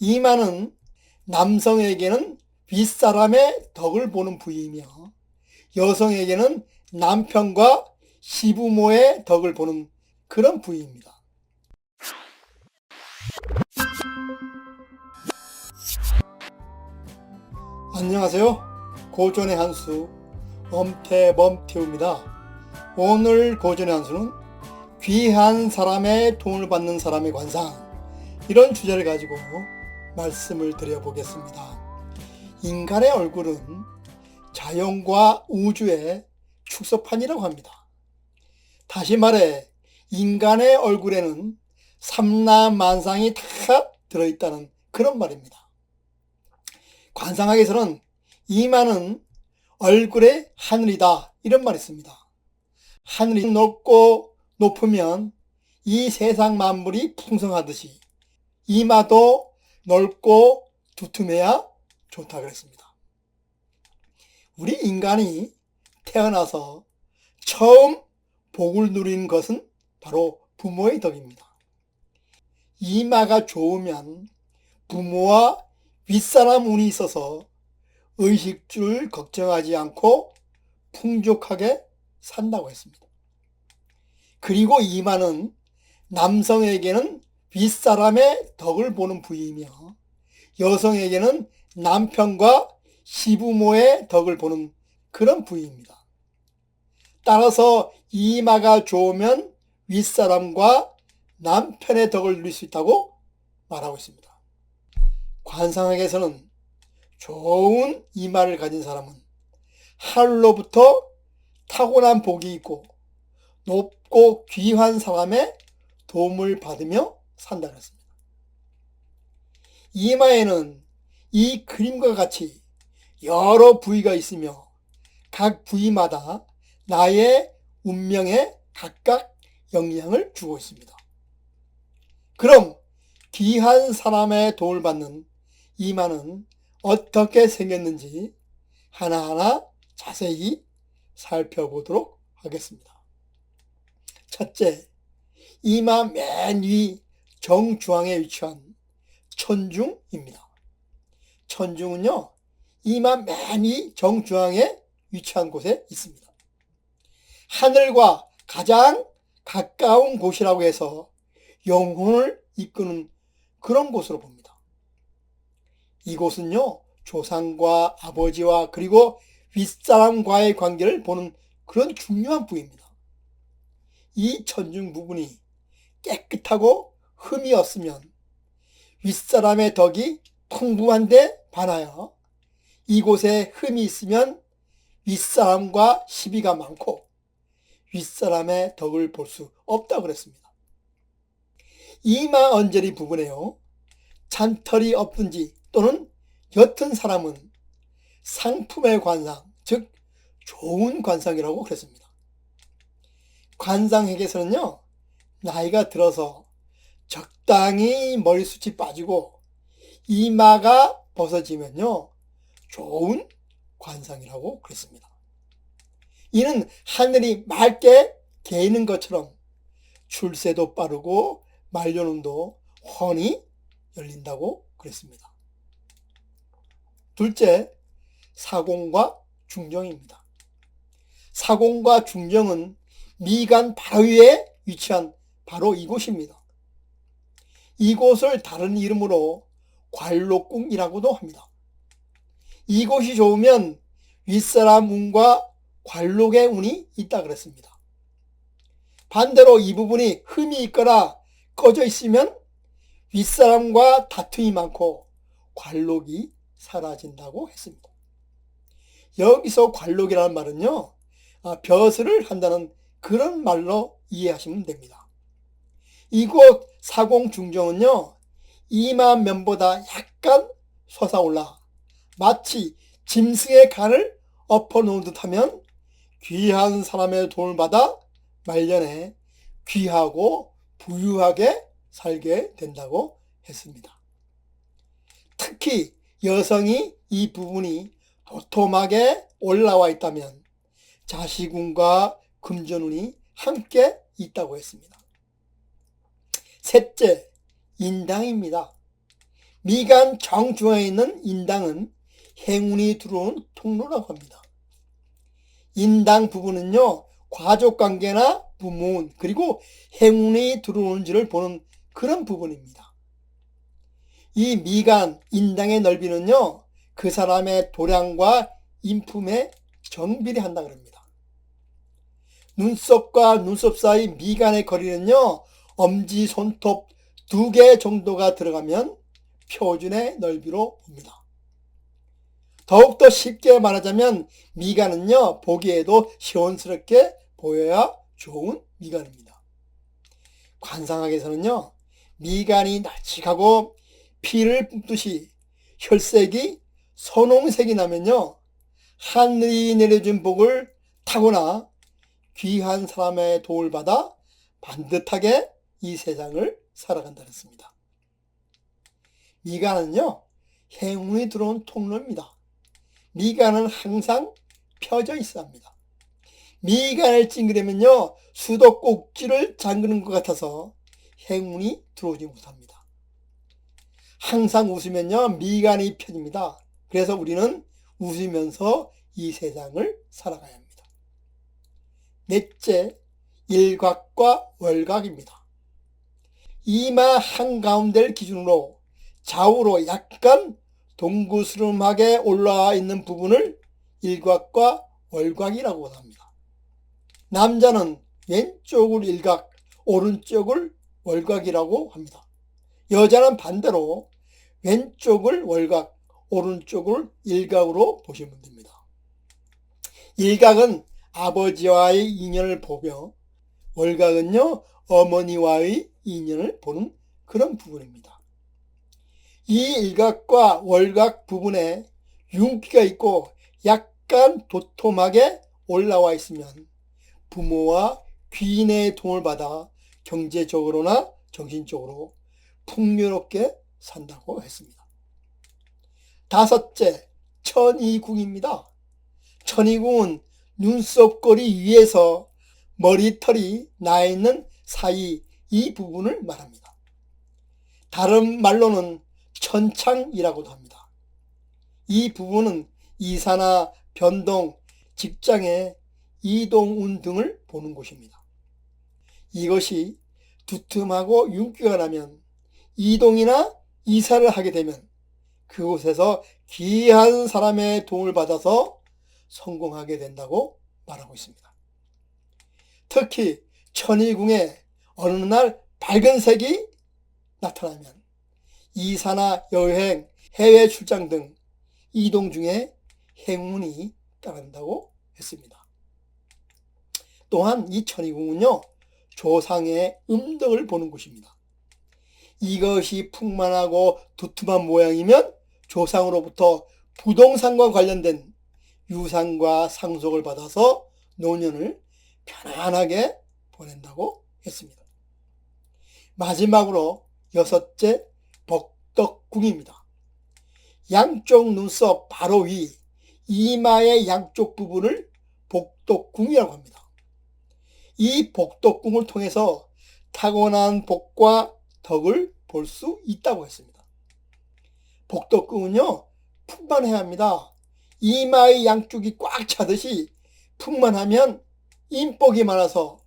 이마는 남성에게는 윗사람의 덕을 보는 부위이며 여성에게는 남편과 시부모의 덕을 보는 그런 부위입니다. 안녕하세요. 고전의 한수 엄태범태우입니다. 오늘 고전의 한수는 귀한 사람의 도움을 받는 사람의 관상 이런 주제를 가지고 말씀을 드려보겠습니다. 인간의 얼굴은 자연과 우주의 축소판이라고 합니다. 다시 말해 인간의 얼굴에는 삼라만상이 다 들어있다는 그런 말입니다. 관상학에서는 이마는 얼굴의 하늘이다 이런 말이 있습니다. 하늘이 높고 높으면 이 세상 만물이 풍성하듯이 이마도 넓고 두툼해야 좋다 그랬습니다. 우리 인간이 태어나서 처음 복을 누리는 것은 바로 부모의 덕입니다. 이마가 좋으면 부모와 윗사람 운이 있어서 의식주를 걱정하지 않고 풍족하게 산다고 했습니다. 그리고 이마는 남성에게는 윗사람의 덕을 보는 부위이며 여성에게는 남편과 시부모의 덕을 보는 그런 부위입니다. 따라서 이마가 좋으면 윗사람과 남편의 덕을 누릴 수 있다고 말하고 있습니다. 관상학에서는 좋은 이마를 가진 사람은 하늘로부터 타고난 복이 있고 높고 귀한 사람의 도움을 받으며 산다고 했습니다. 이마에는 이 그림과 같이 여러 부위가 있으며 각 부위마다 나의 운명에 각각 영향을 주고 있습니다. 그럼 귀한 사람의 도움을 받는 이마는 어떻게 생겼는지 하나하나 자세히 살펴보도록 하겠습니다. 첫째, 이마 맨 위 정중앙에 위치한 천중입니다. 천중은요, 이마 맨위 정중앙에 위치한 곳에 있습니다. 하늘과 가장 가까운 곳이라고 해서 영혼을 이끄는 그런 곳으로 봅니다. 이곳은요, 조상과 아버지와 그리고 윗사람과의 관계를 보는 그런 중요한 부위입니다. 이 천중 부분이 깨끗하고 흠이 없으면 윗사람의 덕이 풍부한데 반하여 이곳에 흠이 있으면 윗사람과 시비가 많고 윗사람의 덕을 볼 수 없다고 그랬습니다. 이마 언저리 부분에요. 잔털이 없든지 또는 옅은 사람은 상품의 관상, 즉 좋은 관상이라고 그랬습니다. 관상에게서는요, 나이가 들어서 적당히 머리숱이 빠지고 이마가 벗어지면요, 좋은 관상이라고 그랬습니다. 이는 하늘이 맑게 개는 것처럼 출세도 빠르고 말년운도 훤히 열린다고 그랬습니다. 둘째, 사공과 중정입니다. 사공과 중정은 미간 바로 위에 위치한 바로 이곳입니다. 이곳을 다른 이름으로 관록궁이라고도 합니다. 이곳이 좋으면 윗사람 운과 관록의 운이 있다 그랬습니다. 반대로 이 부분이 흠이 있거나 꺼져 있으면 윗사람과 다툼이 많고 관록이 사라진다고 했습니다. 여기서 관록이라는 말은요, 아, 벼슬을 한다는 그런 말로 이해하시면 됩니다. 이곳 사공 중정은요, 이마 면보다 약간 솟아올라 마치 짐승의 간을 엎어놓은 듯하면 귀한 사람의 도움을 받아 말년에 귀하고 부유하게 살게 된다고 했습니다. 특히 여성이 이 부분이 도톰하게 올라와 있다면 자식운과 금전운이 함께 있다고 했습니다. 셋째, 인당입니다. 미간 정중앙에 있는 인당은 행운이 들어오는 통로라고 합니다. 인당 부분은요, 가족 관계나 부모운, 그리고 행운이 들어오는지를 보는 그런 부분입니다. 이 미간, 인당의 넓이는요, 그 사람의 도량과 인품에 정비례한다 그럽니다. 눈썹과 눈썹 사이 미간의 거리는요, 엄지 손톱 두 개 정도가 들어가면 표준의 넓이로 봅니다. 더욱더 쉽게 말하자면 미간은요, 보기에도 시원스럽게 보여야 좋은 미간입니다. 관상학에서는요, 미간이 널찍하고 피를 뿜듯이 혈색이 선홍색이 나면요, 하늘이 내려준 복을 타거나 귀한 사람의 도움을 받아 반듯하게 이 세상을 살아간다 했습니다. 미간은요, 행운이 들어온 통로입니다. 미간은 항상 펴져 있어야 합니다. 미간을 찡그리면요, 수도꼭지를 잠그는 것 같아서 행운이 들어오지 못합니다. 항상 웃으면요, 미간이 펴집니다. 그래서 우리는 웃으면서 이 세상을 살아가야 합니다. 넷째, 일각과 월각입니다. 이마 한가운데를 기준으로 좌우로 약간 동구스름하게 올라와 있는 부분을 일각과 월각이라고 합니다. 남자는 왼쪽을 일각, 오른쪽을 월각이라고 합니다. 여자는 반대로 왼쪽을 월각, 오른쪽을 일각으로 보시면 됩니다. 일각은 아버지와의 인연을 보며 월각은요 어머니와의 인연을 보는 그런 부분입니다. 이 일각과 월각 부분에 윤기가 있고 약간 도톰하게 올라와 있으면 부모와 귀인의 도움을 받아 경제적으로나 정신적으로 풍요롭게 산다고 했습니다. 다섯째, 천이궁입니다. 천이궁은 눈썹거리 위에서 머리털이 나 있는 사이 이 부분을 말합니다. 다른 말로는 천창이라고도 합니다. 이 부분은 이사나 변동, 직장의 이동운 등을 보는 곳입니다. 이것이 두툼하고 윤기가 나면 이동이나 이사를 하게 되면 그곳에서 귀한 사람의 도움을 받아서 성공하게 된다고 말하고 있습니다. 특히 천일궁에 어느 날 밝은 색이 나타나면 이사나 여행, 해외 출장 등 이동 중에 행운이 따른다고 했습니다. 또한 이 천이궁은요, 조상의 음덕을 보는 곳입니다. 이것이 풍만하고 두툼한 모양이면 조상으로부터 부동산과 관련된 유산과 상속을 받아서 노년을 편안하게 보낸다고 했습니다. 마지막으로 여섯째 복덕궁입니다. 양쪽 눈썹 바로 위 이마의 양쪽 부분을 복덕궁이라고 합니다. 이 복덕궁을 통해서 타고난 복과 덕을 볼 수 있다고 했습니다. 복덕궁은요, 풍만해야 합니다. 이마의 양쪽이 꽉 차듯이 풍만하면 인복이 많아서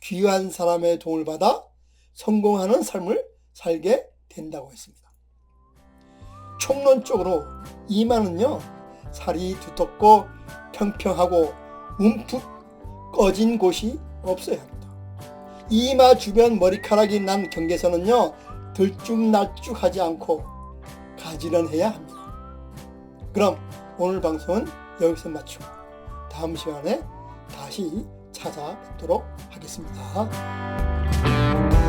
귀한 사람의 도움을 받아 성공하는 삶을 살게 된다고 했습니다. 총론적으로 이마는요, 살이 두텁고 평평하고 움푹 꺼진 곳이 없어야 합니다. 이마 주변 머리카락이 난 경계선은요, 들쭉날쭉하지 않고 가지런해야 합니다. 그럼 오늘 방송은 여기서 마치고 다음 시간에 다시 찾아뵙도록 하겠습니다.